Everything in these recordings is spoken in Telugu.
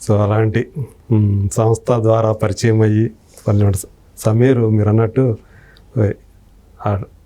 సో అలాంటి సంస్థ ద్వారా పరిచయం అయ్యి పన్నెండు సమీర్ మీరు అన్నట్టు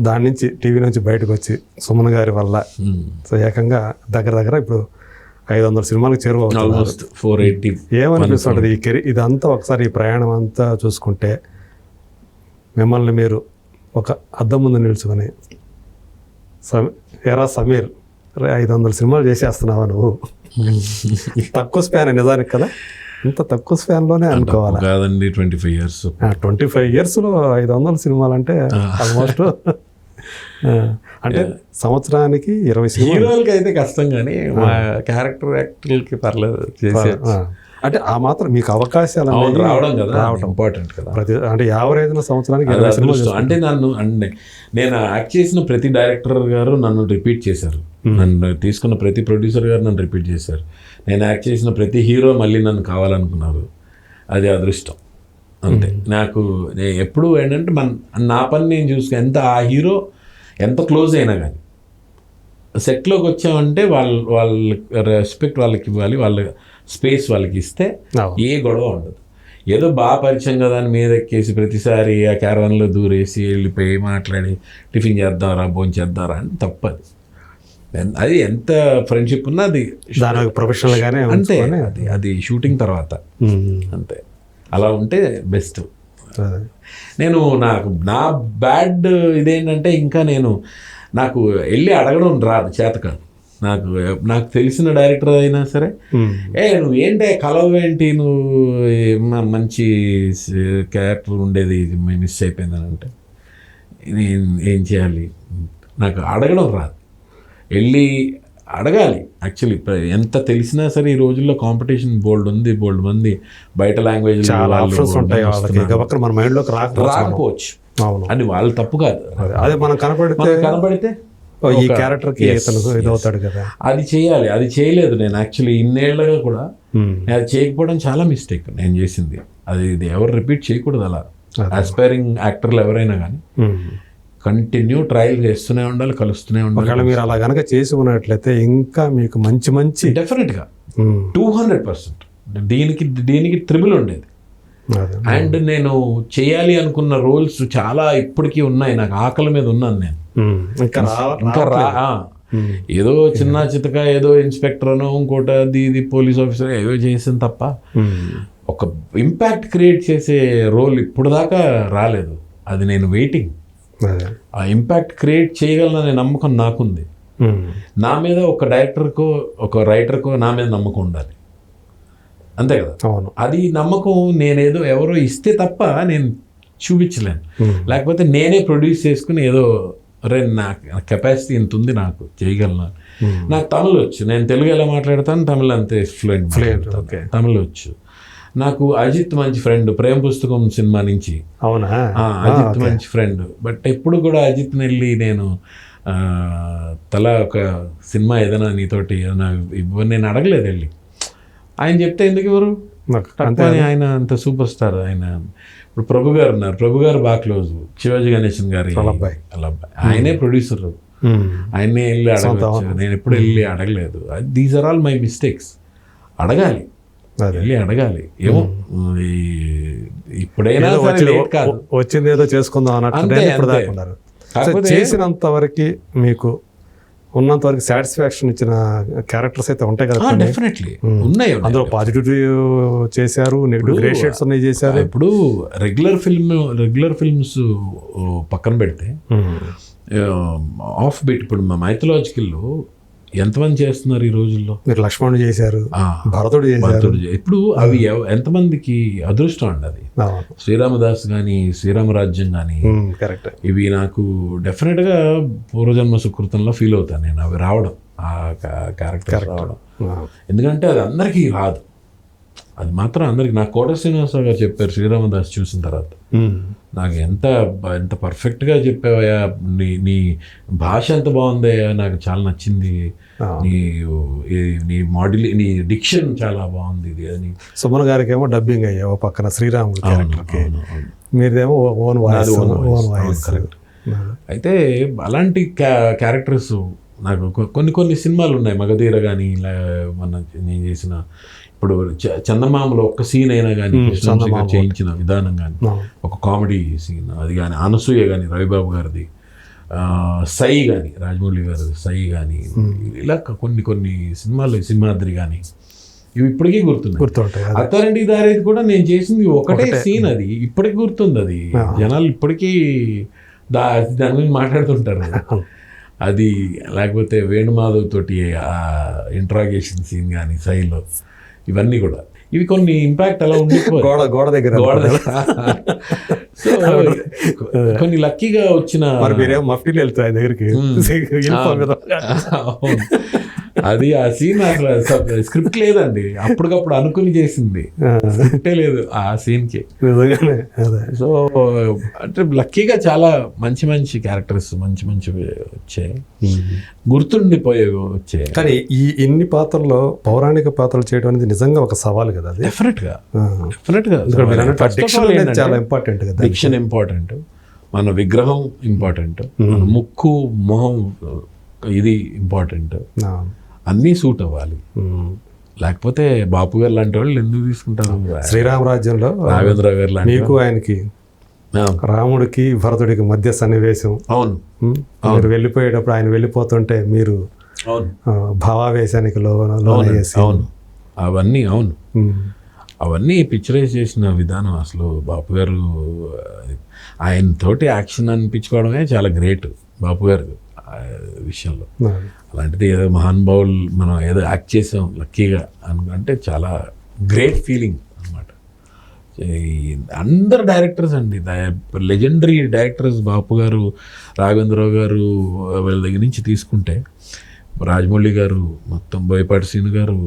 దాని నుంచి టీవీ నుంచి బయటకు వచ్చి సుమన్ గారి వల్ల. సో ఏకంగా దగ్గర దగ్గర ఇప్పుడు ఐదు వందల సినిమాలకు చేరువ ఆల్మోస్ట్ ఫోర్ ఎయిటీ ఏమనిపిస్తుంటుంది ఈ కెరీ ఇదంతా ఒకసారి ఈ ప్రయాణం అంతా చూసుకుంటే మిమ్మల్ని మీరు ఒక అద్దం ముందు నిల్చుకొని సమీ ఎరా సమీర్ ఐదు వందల సినిమాలు చేసేస్తున్నావా నువ్వు? తక్కువ స్పాన్ నిజానికి కదా? ఇంత తక్కువ స్పాన్లోనే అనుకోవాలి? కాదండి twenty five years. Twenty five ఇయర్స్లో ఐదు వందల సినిమాలు అంటే ఆల్మోస్ట్ అంటే సంవత్సరానికి ఇరవై సినిమాలు. హీరోలకి అయితే కష్టం కానీ మా క్యారెక్టర్ యాక్టర్లకి పర్లేదు చేసే అంటే ఆ మాత్రం మీకు అవకాశాలు రావడం కదా ఇంపార్టెంట్ కదా. ప్రతి అంటే యావరేజ్ సంవత్సరానికి. అంటే నన్ను అంటే నేను యాక్ట్ చేసిన ప్రతి డైరెక్టర్ గారు నన్ను రిపీట్ చేశారు. నన్ను తీసుకున్న ప్రతి ప్రొడ్యూసర్ గారు నన్ను రిపీట్ చేశారు. నేను యాక్ట్ చేసిన ప్రతి హీరో మళ్ళీ నన్ను కావాలనుకున్నారు. అది అదృష్టం. అంతే. నాకు నేను ఎప్పుడు ఏంటంటే మన నా పని నేను చూసుకుని ఎంత ఆ హీరో ఎంత క్లోజ్ అయినా కానీ సెట్లోకి వచ్చామంటే వాళ్ళ వాళ్ళ రెస్పెక్ట్ వాళ్ళకి ఇవ్వాలి వాళ్ళ స్పేస్ వాళ్ళకి ఇస్తే. ఏ గొడవ ఉండదు. ఏదో బాగా పరిచయం కదా అని మీద ఎక్కేసి ప్రతిసారి ఆ క్యారవన్లో దూరేసి వెళ్ళిపోయి మాట్లాడి టిఫిన్ చేద్దారా భోజనం చేద్దారా అని తప్పదు. అది ఎంత ఫ్రెండ్షిప్ ఉన్నా అది దాని ప్రొఫెషనల్ గానే అంతే అది అది షూటింగ్ తర్వాత. అంతే. అలా ఉంటే బెస్ట్. నేను నాకు నా బ్యాడ్ ఇదేంటంటే ఇంకా నేను నాకు వెళ్ళి అడగడం రాదు చేత కాదు. నాకు నాకు తెలిసిన డైరెక్టర్ అయినా సరే. ఏ నువ్వు ఏంటే కలవేంటి నువ్వు మంచి క్యారెక్టర్ ఉండేది మిస్ అయిపోయిందని అంటే నేను ఏం చేయాలి? నాకు అడగడం రాదు. వెళ్ళి అడగాలి. యాక్చువల్లీ ఎంత తెలిసినా సరే ఈ రోజుల్లో కాంపిటీషన్ బోల్డ్ ఉంది బోల్డ్ మంది. బయట లాంగ్వేజ్ చాలా ఆప్షన్స్ ఉంటాయి మన మైండ్లోకి రాకపోవచ్చు రాకపోవచ్చు. అవును. అని వాళ్ళు తప్పు కాదు. అదే. అదే మనం కనపడితే ఓ, ఈ ఒక- క్యారెక్టర్కి Yes, ఇతను ఇదవుతాడు కదా. అది చేయాలి అది చేయలేదు నేను. యాక్చువల్లీ ఇన్నేళ్ళుగా కూడా నేను అది చేయకపోవడం చాలా మిస్టేక్ నేను చేసింది. అది ఇది ఎవరు రిపీట్ చేయకూడదు అలా. అదే. ఆస్పైరింగ్ యాక్టర్లు ఎవరైనా కానీ. కంటిన్యూ ట్రయల్ చేస్తూనే ఉండాలి కలుస్తూనే ఉండాలి. ఒకవేళ మీరు అలా కనుక చేసి ఉన్నట్లయితే ఇంకా మీకు మంచి మంచి డెఫినెట్గా టూ హండ్రెడ్ పర్సెంట్ దీనికి దీనికి త్రిబుల్ ఉండేది. అదే. అండ్ నేను చేయాలి అనుకున్న రోల్స్ చాలా ఇప్పటికీ ఉన్నాయి. నాకు ఆకలి మీద ఉన్నాను నేను. ఇంకా రా- ఏదో చిన్న చితక ఏదో ఇన్స్పెక్టర్ అనో ఇంకోటి అది ఇది పోలీస్ ఆఫీసర్ ఏదో చేసింది తప్ప ఒక ఇంపాక్ట్ క్రియేట్ చేసే రోల్ ఇప్పుడు దాకా రాలేదు. అది నేను వెయిటింగ్. ఆ ఇంపాక్ట్ క్రియేట్ చేయగలననే నమ్మకం నాకుంది. నా మీద ఒక డైరెక్టర్కో ఒక రైటర్కో నా మీద నమ్మకం ఉండాలి. అంతే కదా? అవును. అది నమ్మకం నేనేదో ఎవరో ఇస్తే తప్ప నేను చూపించలేను. లేకపోతే నేనే ప్రొడ్యూస్ చేసుకుని ఏదో అరే నా కెపాసిటీ ఇంత ఉంది నాకు చేయగలను. నాకు తమిళ్ వచ్చు. నేను తెలుగు ఎలా మాట్లాడతాను తమిళ్ అంతే ఫ్లూయెంట్ Fluent, okay. తమిళ్ వచ్చు. నాకు అజిత్ మంచి ఫ్రెండ్ ప్రేమ పుస్తకం సినిమా నుంచి. అవునా? అజిత్ మంచి ఫ్రెండ్ బట్ ఎప్పుడు కూడా అజిత్ని వెళ్ళి నేను తల ఒక సినిమా ఏదైనా నీతోటి ఏదైనా ఇవ్వని నేను అడగలేదు వెళ్ళి. ఆయన చెప్తే ఎందుకు ఎవరు ఆయన అంత సూపర్ స్టార్ ఆయన. ఇప్పుడు ప్రభు గారు ఉన్నారు. ప్రభు గారు బాగా క్లోజ్. శివాజీ గణేశన్ గారి అబ్బాయి. ఆయనే ప్రొడ్యూసర్ ఆయనే వెళ్ళి అడగచ్చు. నేను ఎప్పుడు వెళ్ళి అడగలేదు. These are all my mistakes అడగాలి. వెళ్ళి అడగాలి. ఏమో ఈ- ఇప్పుడైనా వచ్చింది లేట్ కాదు. వచ్చింది ఏదో చేసుకుందాం అన్నట్టు చేసినంత వరకు మీకు ఉన్నంత వరకు సాటిస్ఫాక్షన్ ఇచ్చిన క్యారెక్టర్స్ అయితే ఉంటాయి కదా. డెఫినెట్లీ ఉన్నాయి. అందులో పాజిటివ్ చేశారు నెగిటివ్ గ్రే షేడ్స్ ఉన్నాయి చేశారు. ఇప్పుడు రెగ్యులర్ ఫిల్మ్ రెగ్యులర్ ఫిల్మ్స్ పక్కన పెడితే ఆఫ్ బీట్ ఇప్పుడు మా మైథలాజికల్లో ఎంతమంది చేస్తున్నారు ఈ రోజుల్లో? మీరు లక్ష్మణుడు చేశారు భరతుడు చేశారు. భరతుడు ఇప్పుడు అవి ఎంతమందికి అదృష్టం అండి అది? శ్రీరామదాస్ కానీ శ్రీరామరాజ్యం కానీ కరెక్ట్. ఇవి నాకు డెఫినెట్గా పూర్వజన్మ సుకృతంలో ఫీల్ అవుతాను నేను. అవి రావడం ఆ క్యారెక్టర్ రావడం. ఎందుకంటే అది అందరికీ రాదు. అది మాత్రం అందరికి నాకు కోట శ్రీనివాసరావు గారు చెప్పారు శ్రీరామదాస్ చూసిన తర్వాత. నాకు ఎంత ఎంత పర్ఫెక్ట్గా చెప్పావయ్యా నీ నీ భాష ఎంత బాగుందయ్యా నాకు చాలా నచ్చింది. నీ నీ మాడ్యులి నీ డిక్షన్ చాలా బాగుంది ఇది అని. సుమన్ గారికి ఏమో డబ్బింగ్ అయ్యా ఓ పక్కన శ్రీరాముడు క్యారెక్టర్కి. మీదేమో own voice. Own voice correct. అయితే అలాంటి క్యా- క్యారెక్టర్స్ నాకు కొన్ని కొన్ని సినిమాలు ఉన్నాయి. మగధీర కానీ ఇలా మన నేను చేసిన ఇప్పుడు చందమామలో ఒక్క సీన్ అయినా కానీ కృష్ణవంశీ చేయించిన విధానం కానీ. ఒక కామెడీ సీన్ అది కానీ అనసూయ కానీ రవిబాబు గారిది సై కానీ రాజమౌళి గారి సై కానీ ఇలా కొన్ని కొన్ని సినిమాలు సింహాద్రి కానీ ఇవి ఇప్పటికీ గుర్తున్నాయి. గుర్తుంటాయి. అత్తారింటి దారేది కూడా నేను చేసింది ఒకటే సీన్ అది ఇప్పటికి గుర్తుంది అది. జనాలు ఇప్పటికీ దా దాని గురించి మాట్లాడుతుంటారు. అది లేకపోతే వేణుమాధవ్ తోటి ఆ ఇంట్రాగేషన్ సీన్ కానీ సైలో. ఇవన్నీ కూడా. ఇవి కొన్ని ఇంపాక్ట్ అలా ఉండిపోయి గోడ గోడ దగ్గర గోడ సో కొన్ని లక్కీగా వచ్చిన మఫ్టీలు వెళ్తాయి దగ్గరికి. అది ఆ సీన్ అసలు స్క్రిప్ట్ లేదండి. అప్పటికప్పుడు అనుకుని చేసింది. స్క్రిప్టే లేదు ఆ సీన్కి నిజంగానే అదే. సో అంటే లక్కీగా చాలా మంచి మంచి క్యారెక్టర్స్ మంచి మంచి వచ్చాయి. గుర్తుండిపోయేవి వచ్చాయి. కానీ ఈ ఇన్ని పాత్రల్లో పౌరాణిక పాత్రలు చేయడం అనేది నిజంగా ఒక సవాల్ కదా అది? డెఫినెట్గా. డెఫినెట్గా చాలా ఇంపార్టెంట్ కదా డిక్షన్ ఇంపార్టెంట్ మన విగ్రహం ఇంపార్టెంట్ మన ముక్కు మొహం ఇది ఇంపార్టెంట్. అన్నీ సూట్ అవ్వాలి. లేకపోతే బాపు గారు లాంటి వాళ్ళు ఎందుకు తీసుకుంటారు? శ్రీరామ రాజ్యంలో రాఘవేంద్ర గారు లాంటి మీకు ఆయనకి రాముడికి భరతుడికి మధ్య సన్నివేశం. అవును. మీరు వెళ్ళిపోయేటప్పుడు ఆయన వెళ్ళిపోతుంటే మీరు భావావేశానికి అవును అవన్నీ అవును. అవన్నీ పిక్చరైజ్ చేసిన విధానం అసలు బాపు గారు ఆయన తోటి యాక్షన్ అనిపించుకోవడమే చాలా గ్రేట్ బాపు గారు విషయంలో. అలాంటిది ఏదో మహానుభావులు మనం ఏదో యాక్ట్ చేసాం లక్కీగా అను అంటే చాలా గ్రేట్ ఫీలింగ్ అనమాట అందరు డైరెక్టర్స్ అండి లెజెండరీ డైరెక్టర్స్ బాపు గారు రాఘవేంద్రరావు గారు వీళ్ళ దగ్గర నుంచి తీసుకుంటే రాజమౌళి గారు మొత్తం బోయపాటి సీను గారు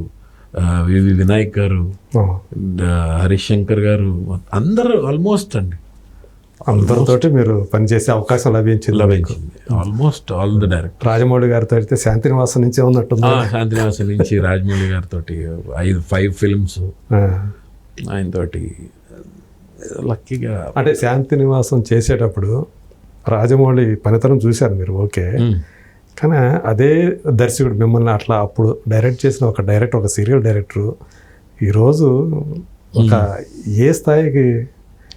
వివి వినాయక్ గారు ఆ. అండ్, ఆ, హరీష్ శంకర్ గారు అందరూ ఆల్మోస్ట్ అండి అందరితోటి మీరు పనిచేసే అవకాశం లభించింది లభించింది. Almost all the director Rajamouli గారితో అయితే శాంతినివాసం నుంచే ఉన్నట్టుంది. శాంతినివాసం నుంచి రాజమౌళి గారితో ఐదు ఫైవ్ ఫిల్మ్స్ ఆ. ఆయనతోటి లక్కీగా అంటే శాంతినివాసం చేసేటప్పుడు రాజమౌళి పనితనం చూశారు మీరు ఓకే. కానీ అదే దర్శకుడు మిమ్మల్ని అట్లా అప్పుడు డైరెక్ట్ చేసిన ఒక డైరెక్టర్ ఒక సీరియల్ డైరెక్టర్ ఈరోజు ఒక ఏ స్థాయికి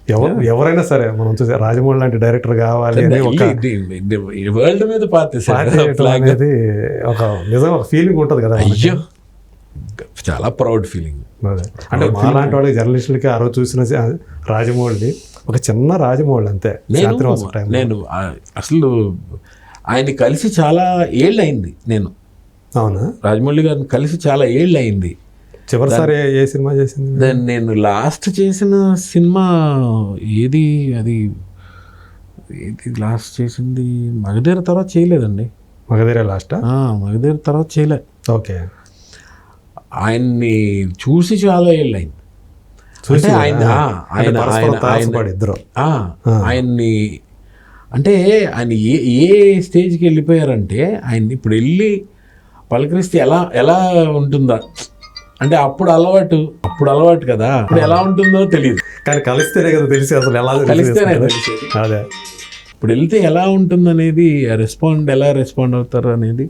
ఎవరు ఎవరైనా సరే మనం చూసే రాజమౌళి లాంటి డైరెక్టర్ కావాలి అని ఒక వరల్డ్ మీద పార్టీ అనేది ఒక నిజం ఒక ఫీలింగ్ ఉంటుంది కదా. అయ్యో! చాలా ప్రౌడ్ ఫీలింగ్. అంటే మా లాంటి వాళ్ళకి జర్నలిస్టులకి ఆ రోజు చూసిన రాజమౌళి ఒక చిన్న రాజమౌళి అంతే. నేను అసలు ఆయన కలిసి చాలా ఏళ్ళు అయింది నేను. అవునా? రాజమౌళి గారిని కలిసి చాలా ఏళ్ళు అయింది చివరిసారి ఏ- సినిమా చేసింది? దెన్ నేను లాస్ట్ చేసిన సినిమా ఏది? అది ఏది లాస్ట్ చేసింది? మగధీర తర్వాత చేయలేదండి. మగధీర లాస్టా? మగధీర తర్వాత చేయలే. ఓకే. ఆయన్ని చూసి చాలా ఏళ్ళు అయింది. చూసి ఆయన ఆయన ఆయన ఆయన ఇద్దరు. ఆయన్ని అంటే ఆయన ఏ ఏ స్టేజ్కి వెళ్ళిపోయారంటే ఆయన ఇప్పుడు వెళ్ళి పలకరిస్తే ఎలా ఎలా ఉంటుందా? అంటే అప్పుడు అలవాటు అప్పుడు అలవాటు కదా. ఇప్పుడు ఎలా ఉంటుందో తెలియదు. కానీ కలిస్తేనే కదా తెలిసి అసలు ఎలా కలిస్తేనే తెలిసేది. అదే. ఇప్పుడు వెళ్తే ఎలా ఉంటుందనేది రెస్పాండ్ ఎలా రెస్పాండ్ అవుతారు అనేది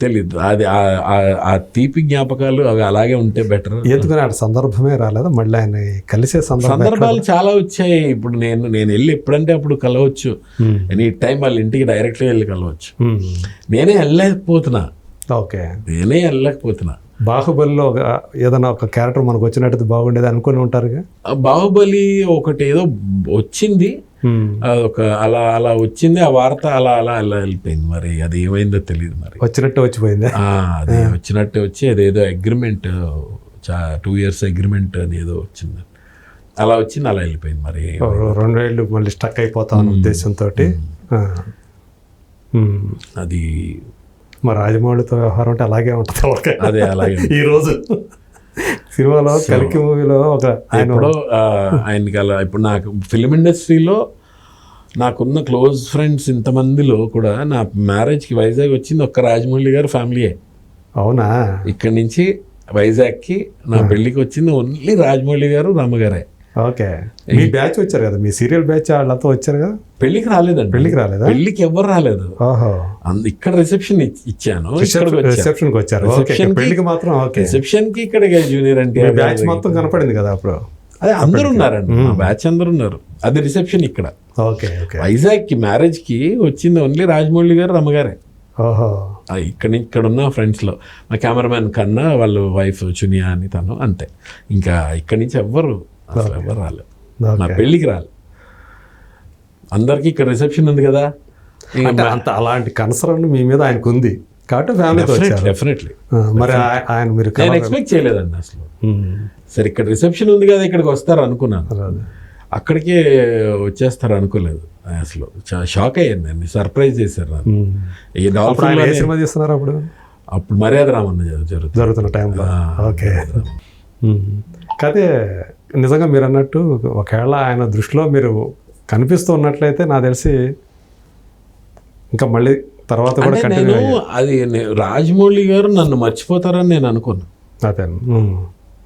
తెలియదు అది ఆ- తీపి జ్ఞాపకాలు అవి అలాగే ఉంటే బెటర్ ఎందుకని ఆ సందర్భమే రాలేదు? మళ్ళీ ఆయన కలిసే సందర్భం సందర్భాలు చాలా వచ్చాయి. ఇప్పుడు నేను నేను వెళ్ళి ఎప్పుడంటే అప్పుడు కలవచ్చు. ఎనీ టైం వాళ్ళ ఇంటికి డైరెక్ట్గా వెళ్ళి కలవచ్చు. నేనే వెళ్ళలేకపోతున్నా. ఓకే. నేనే వెళ్ళలేకపోతున్నా. బాహుబలిలో ఒక ఏదైనా ఒక క్యారెక్టర్ మనకు వచ్చినట్టు బాగుండేది అనుకుని ఉంటారుగా? బాహుబలి ఒకటి ఏదో వచ్చింది. ఒక అలా అలా వచ్చింది. ఆ వార్త అలా అలా అలా వెళ్ళిపోయింది మరి. అది ఏమైందో తెలియదు మరి. వచ్చినట్టు వచ్చిపోయింది? అది వచ్చినట్టే వచ్చి అదేదో అగ్రిమెంట్ చా టూ ఇయర్స్ అగ్రిమెంట్ అని ఏదో వచ్చింది. అలా వచ్చింది అలా వెళ్ళిపోయింది మరి. రెండు ఏళ్ళు మళ్ళీ స్టక్ అయిపోతాం ఉద్దేశంతో అది మా రాజమౌళితో వ్యవహారం అంటే అలాగే ఉంటుంది ఓకే అదే అలాగే ఈ రోజు సినిమాలో కలికి మూవీలో ఒక ఆయన ఎప్పుడో ఆ, ఆయనకి అలా ఇప్పుడు నాకు ఫిలిం ఇండస్ట్రీలో నాకున్న క్లోజ్ ఫ్రెండ్స్ ఇంతమందిలో కూడా నా మ్యారేజ్కి వైజాగ్ వచ్చింది ఒక్క రాజమౌళి గారు ఫ్యామిలీయే అవునా? ఇక్కడి నుంచి వైజాగ్కి నా పెళ్ళికి వచ్చింది ఓన్లీ రాజమౌళి గారు రామగారే ఓకే. మీ బ్యాచ్ వచ్చారు కదా మీ సీరియల్ బ్యాచ్ వాళ్ళంతా వచ్చారు కదా? పెళ్ళికి రాలేదండి. పెళ్ళికి రాలేదా? పెళ్ళికి ఎవరు రాలేదు. ఇక్కడ రిసెప్షన్ ఇచ్చాను. రిసెప్షన్కి వచ్చారు. పెళ్ళికి మాత్రం ఓకే. రిసెప్షన్కి ఇక్కడ జూనియర్ ఎన్టీఆర్ బ్యాచ్ మొత్తం కనపడింది కదా అప్పుడు? అదే అందరూ ఉన్నారండి. మా బ్యాచ్ అందరూ ఉన్నారు. అది రిసెప్షన్ ఇక్కడ. Okay okay. వైజాగ్కి మ్యారేజ్కి వచ్చింది ఓన్లీ రాజమౌళి గారు రమ్మగారే ఇక్కడ ఇక్కడ ఉన్న ఫ్రెండ్స్లో. మా కెమెరామెన్ కన్నా వాళ్ళ వైఫ్ చునియా అని తను అంతే. ఇంకా ఇక్కడి నుంచి ఎవ్వరు అసలు రాలేదు నా పెళ్ళికి రాలేదు అందరికి ఇక్కడ రిసెప్షన్ ఉంది కదా. అంత అలాంటి కన్సర్న్ మీ మీద ఆయనకు ఉంది కాబట్టి వచ్చారు. డెఫినెట్లీ మరి ఆయన మీరు నేను ఎక్స్పెక్ట్ చేయలేదండి అసలు. సరే ఇక్కడ రిసెప్షన్ ఉంది కదా ఇక్కడికి వస్తారు అనుకున్నాను. అక్కడికే వచ్చేస్తారు అనుకోలేదు. అసలు షాక్ అయ్యాను నేను సర్ప్రైజ్ చేశారు నన్ను. సినిమా తీస్తున్నారు అప్పుడు? అప్పుడు మర్యాద రామన్న జరు- జరుగుతుంది. జరుగుతున్న టైంలో. ఓకే. కాదే నిజంగా మీరు అన్నట్టు ఒకవేళ ఆయన దృష్టిలో మీరు కనిపిస్తూ ఉన్నట్లయితే నాకు తెలిసి ఇంకా మళ్ళీ తర్వాత కూడా కంటిన్యూ అది రాజమౌళి గారు నన్ను మర్చిపోతారని నేను అనుకున్నాను అదే.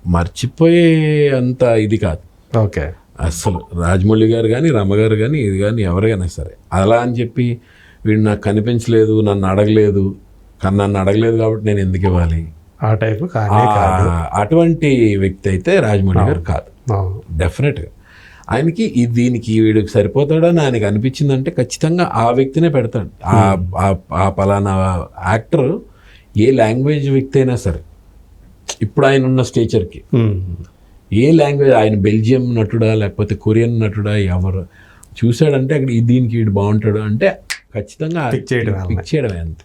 మర్చిపోయే అంత ఇది కాదు. ఓకే. అస్సలు రాజమౌళి గారు కానీ రమ్మగారు కానీ ఇది కానీ ఎవరైనా సరే. అలా అని చెప్పి వీడు నాకు కనిపించలేదు నన్ను అడగలేదు. కానీ నన్ను అడగలేదు కాబట్టి నేను ఎందుకు ఇవ్వాలి? ఆ టైపు కాదు. అటువంటి వ్యక్తి అయితే రాజమౌళి గారు కాదు. డెఫినెట్గా ఆయనకి ఈ దీనికి వీడికి సరిపోతాడని ఆయనకి అనిపించిందంటే ఖచ్చితంగా ఆ వ్యక్తినే పెడతాడు. ఆ ఆ- పలానా యాక్టర్ ఏ లాంగ్వేజ్ వ్యక్తి అయినా సరే. ఇప్పుడు ఆయన ఉన్న స్టేచర్కి. ఉమ్. ఏ లాంగ్వేజ్ ఆయన బెల్జియం నటుడా లేకపోతే కొరియన్ నటుడా ఎవరు చూశాడంటే అక్కడ ఈ దీనికి వీడు బాగుంటాడు అంటే ఖచ్చితంగా పిక్ చేయడమే అంతే.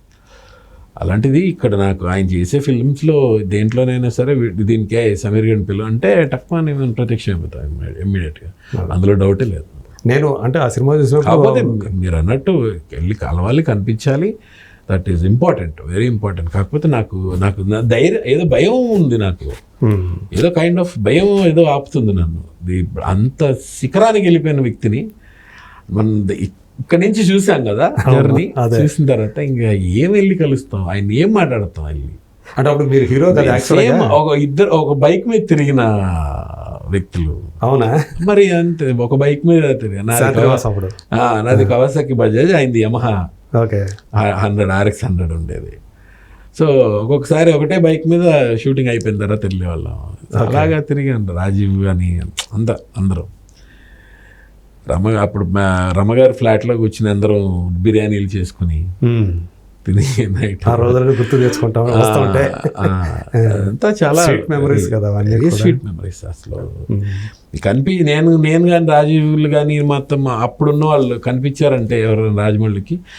అలాంటిది ఇక్కడ నాకు ఆయన చేసే ఫిల్మ్స్లో దేంట్లోనైనా సరే దీనికే సమీర్ గండి పిల్ల అంటే టక్మా నేను ప్రత్యక్షం అయిపోతాను ఇమ్మీడియట్గా. అందులో డౌటే లేదు. నేను అంటే ఆ సినిమా చూసినప్పుడు మీరు అన్నట్టు వెళ్ళి కలవాలి కనిపించాలి. That is important very important కాకపోతే నాకు నాకు ధైర్యం ఏదో భయం ఉంది నాకు. ఏదో కైండ్ ఆఫ్ భయం ఏదో ఆపుతుంది నన్ను. అంత శిఖరానికి వెళ్ళిపోయిన వ్యక్తిని మన ఇక్కడ నుంచి చూసాం కదా జర్నీ. అదే. చూసిన తర్వాత ఇంకా ఏం వెళ్ళి కలుస్తాం? ఆయన ఏం మాట్లాడతాం వెళ్ళి? అంటే అప్పుడు మీరు హీరో ఒక ఇద్దరు ఒక బైక్ మీద తిరిగిన వ్యక్తులు. అవునా? మరి అంతే ఒక బైక్ మీద తిరిగి నాది కవాసాకి బజాజ్ అయింది Yamaha. Okay. Hundred RX hundred ఉండేది. సో ఒక్కొక్కసారి ఒకటే బైక్ మీద షూటింగ్ అయిపోయిన తర్వాత వెళ్ళేవాళ్ళం. అలాగా తిరిగాను రాజీవ్ అని అంత అందరూ. రమ అప్పుడు మా రమగారి ఫ్లాట్లో కూర్చుని అందరం బిర్యానీలు చేసుకుని. తిని నైట్ ఆ రోజులను గుర్తు తెచ్చుకుంటాం. అంతా చాలా Sweet memories కదా. స్వీట్ మెమరీస్ అసలు. కనిపి నేను నేను కానీ రాజీవ్లు కానీ మొత్తం అప్పుడున్న వాళ్ళు కనిపించారంటే ఎవరైనా రాజమౌళికి